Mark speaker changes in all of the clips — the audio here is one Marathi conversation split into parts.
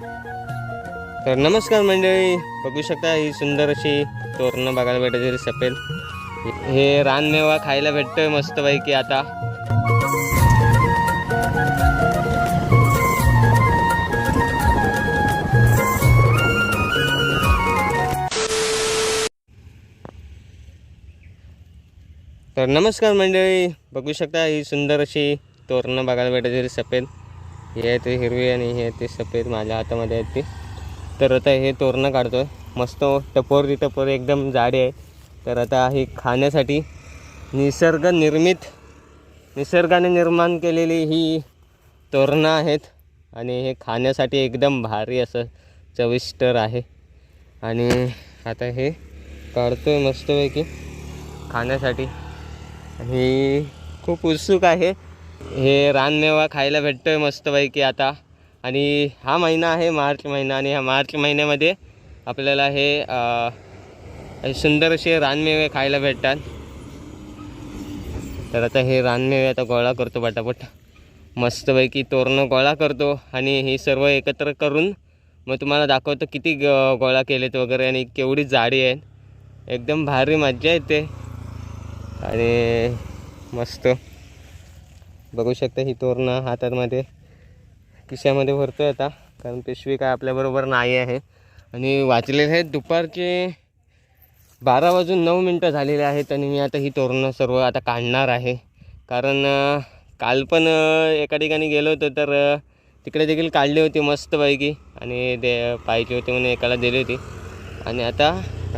Speaker 1: तर नमस्कार मंडळी बघू शकता ही सुंदर अशी तोरणं बघायला भेटत तरी सपेल हे रानमेवा खायला भेटतोय मस्तपैकी आता. तर नमस्कार मंडळी बघू शकता ही सुंदर अशी तोरणं बघायला तरी सपेद ही आहे ती हिरवी आणि ही आहे ती सफेद माझ्या हातामध्ये आहेत ती. तर आता हे तोरणं काढतोय. मस्त टपोर ती टपोर एकदम जाडी आहे. तर आता ही खाण्यासाठी निसर्ग निर्मित निसर्गाने निर्माण केलेली ही तोरणं आहेत. आणि हे खाण्यासाठी एकदम भारी असं चविष्टर आहे. आणि आता हे काढतोय मस्तपैकी खाण्यासाठी. आणि खूप उत्सुक आहे. हे रानमेवा खायला भेटतो आहे मस्तपैकी आता. आणि हा महिना आहे मार्च महिना आणि ह्या मार्च महिन्यामध्ये आपल्याला हे हे सुंदर असे रानमेवे खायला भेटतात. तर आता हे रानमेवे आता गोळा करतो पटापट. मस्तपैकी तोरणं गोळा करतो आणि हे सर्व एकत्र करून मग तुम्हाला दाखवतो किती ग गोळा केलेत वगैरे आणि केवढी जाडी आहेत एकदम भारी मज्जा येते. आणि मस्त. बघू शकता ही तोरणं हातामध्ये खिशामध्ये भरतो आहे आता कारण पिशवी काय आपल्याबरोबर नाही आहे. आणि वाचलेले आहेत दुपारचे बारा वाजून नऊ मिनटं झालेले आहेत आणि मी आता ही तोरणं सर्व आता काढणार आहे. कारण काल पण एका ठिकाणी गेलो होतो तर तिकडे देखील काढली होती मस्तपैकी आणि दे पाहिजे होते म्हणून एकाला दिली होती. आणि आता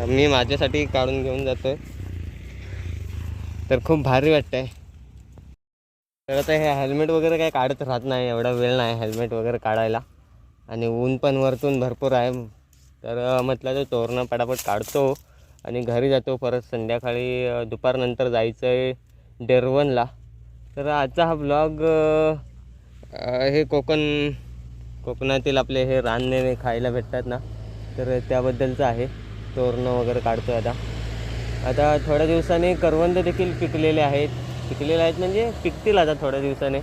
Speaker 1: मी माझ्यासाठी काढून घेऊन जातो आहे तर खूप भारी वाटतं आहे तर आता हे हेल्मेट वगैरे काही काढत राहत नाही एवढा वेळ नाही हेल्मेट वगैरे काढायला. आणि ऊन पण वरतून भरपूर आहे. तर म्हटलं तर तोरणं पटापट काढतो आणि घरी जातो परत संध्याकाळी दुपारनंतर जायचं आहे डेरवनला. तर आजचा हा ब्लॉग हे कोकण कोकणातील आपले हे रानने खायला भेटतात ना तर त्याबद्दलचं आहे. तोरणं वगैरे काढतो आता. आता थोड्या दिवसांनी करवंद देखील पिकलेले आहेत. पिकलेले आहेत म्हणजे पिकतील आता थोड्या दिवसाने.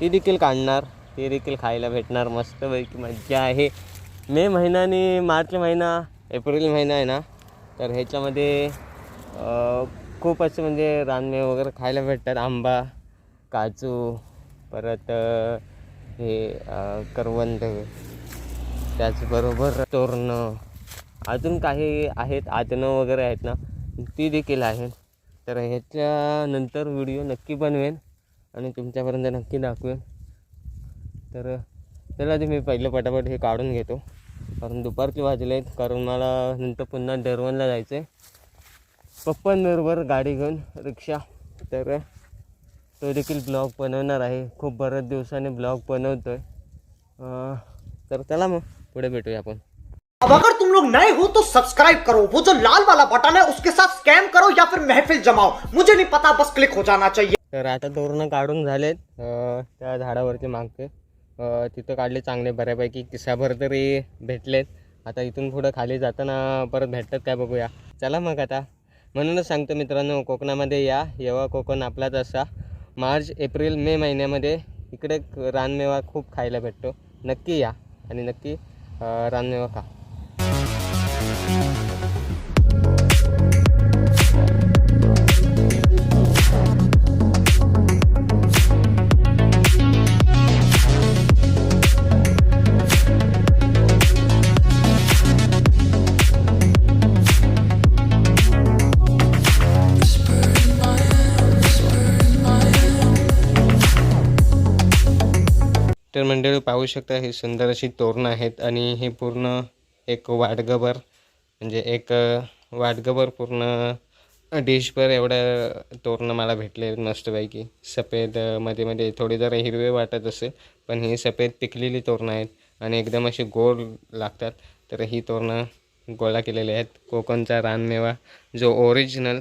Speaker 1: ती देखील काढणार. ते देखील खायला भेटणार. मस्तपैकी मज्जा आहे. मे महिना आणि मार्च महिना एप्रिल महिना आहे ना? तर ह्याच्यामध्ये खूप असे म्हणजे रानमे वगैरे खायला भेटतात. आंबा काजू परत हे करवंद त्याचबरोबर तोरणं. अजून काही आहेत आतनं वगैरे आहेत ना? ती देखील आहेत तर ह्याच्यानंतर व्हिडिओ नक्की बनवेन आणि तुमच्यापर्यंत नक्की दाखवेन. तर चला ते मी पहिलं पटापट हे काढून घेतो. कारण दुपारचे वाजले आहेत. कारण मला नंतर पुन्हा डरवनला जायचं आहे पप्पांबरोबर गाडी घेऊन रिक्षा. तर तो देखील ब्लॉग बनवणार आहे. खूप बऱ्याच दिवसाने ब्लॉग बनवतो आहे तर चला मग पुढे भेटूया आपण.
Speaker 2: लोग नए हो तो सब्सक्राइब करो। वो जो लाल वाला बटन है उसके साथ स्कैम करो या फिर महफिल जमाओ। मुझे नहीं पता बस क्लिक हो जाना चाहिए।
Speaker 1: तर आता तोरणं काढून झालेत अं, त्या झाडावरचे मागचे अं, तिथं काढले चांगले बऱ्यापैकी किसाभर तरी भेटलेत. आता इथून पुढं खाली जाताना परत भेटतात काय बघूया. चला मग आता. म्हणूनच सांगतो मित्रांनो कोकणामध्ये या. येवा कोकण आपलाच असा. मार्च एप्रिल मे महिन्यामध्ये इकडे क- रानमेवा खूप खायला भेटतो. नक्की या. आणि नक्की अं, रानमेवा खा. तर मंडळी पाहू शकता हे सुंदर अशी तोरणं आहेत आणि हे पूर्ण एक वाडगभर म्हणजे एक वाटगभर पूर्ण डिशभर एवढं तोरणं मला भेटले आहेत मस्तपैकी. सफेदमध्ये मध्ये थोडी जरा हिरवे वाटत असे पण ही सफेद पिकलेली तोरणं आहेत आणि एकदम अशी गोड लागतात. तर ही तोरणं गोळा केलेली आहेत. कोकणचा रानमेवा जो ओरिजिनल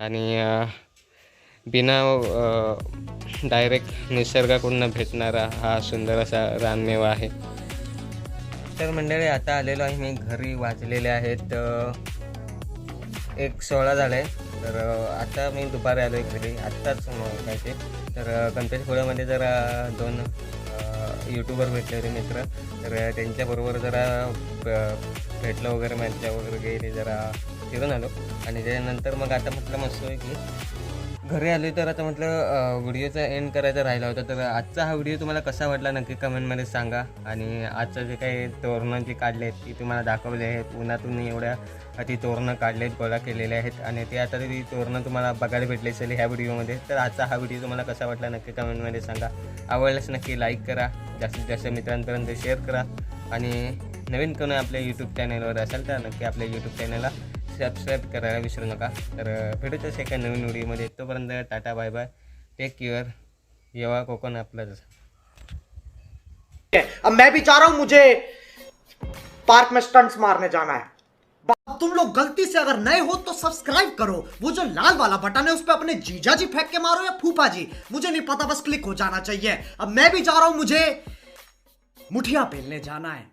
Speaker 1: आणि बिना डायरेक्ट निसर्गाकडून भेटणारा हा सुंदर असा रानमेवा आहे. तर मंडळी आता आलेलो आहे मी घरी. वाचलेले आहेत एक सोळा झालं. आहे तर आता मी दुपारी आलो आहे घरी. आत्ताच म- काय ते तर अ, गणपतीपुळ्यामध्ये जरा दोन अ, यूट्यूबर भेटले होते मित्र. तर त्यांच्याबरोबर जरा भेटलं वगैरे मॅचच्या वगैरे गेले जरा फिरून आलो. आणि त्यानंतर मग आता म्हटलं मस्त आहे की घरी आले तर आता म्हटलं व्हिडिओचा एंड करायचा राहिला होता. तर आजचा हा व्हिडिओ तुम्हाला कसा वाटला नक्की कमेंटमध्ये सांगा. आणि आजचं जे काही तोरणं जे काढले आहेत ती तुम्हाला दाखवले आहेत. उन्हातून एवढ्या ती तोरणं काढले आहेत गोळा केलेले आहेत. आणि ते आता ती तोरणं तुम्हाला बघायला भेटले असेल ह्या व्हिडिओमध्ये. तर आजचा हा व्हिडिओ तुम्हाला कसा वाटला नक्की कमेंटमध्ये सांगा. आवडल्यास नक्की लाईक करा. जास्तीत जास्त मित्रांपर्यंत शेअर करा. आणि नवीन कोणी आपल्या यूट्यूब चॅनलवर असेल तर नक्की आपल्या यूट्यूब चॅनलला सबस्क्राईब करायला विसरू नका. तर भेटूच एका नवीन व्हिडिओमध्ये. तोपर्यंत tata, bye bye. Take care येवा कोकण आपलं
Speaker 2: अब मैं भी जा रहा हूँ, मुझे पार्क में स्टंट्स मारने जाना है। तुम लोग गलती से अगर नए हो तो सब्सक्राइब करो। वो जो लाल वाला बटन है, उस पर अपने जीजा जी फेंक के मारो या फूफा जी। मुझे नहीं पता, बस क्लिक हो जाना चाहिए। अब मैं भी जा रहा हूँ, मुझे मुठिया पेलने जाना है।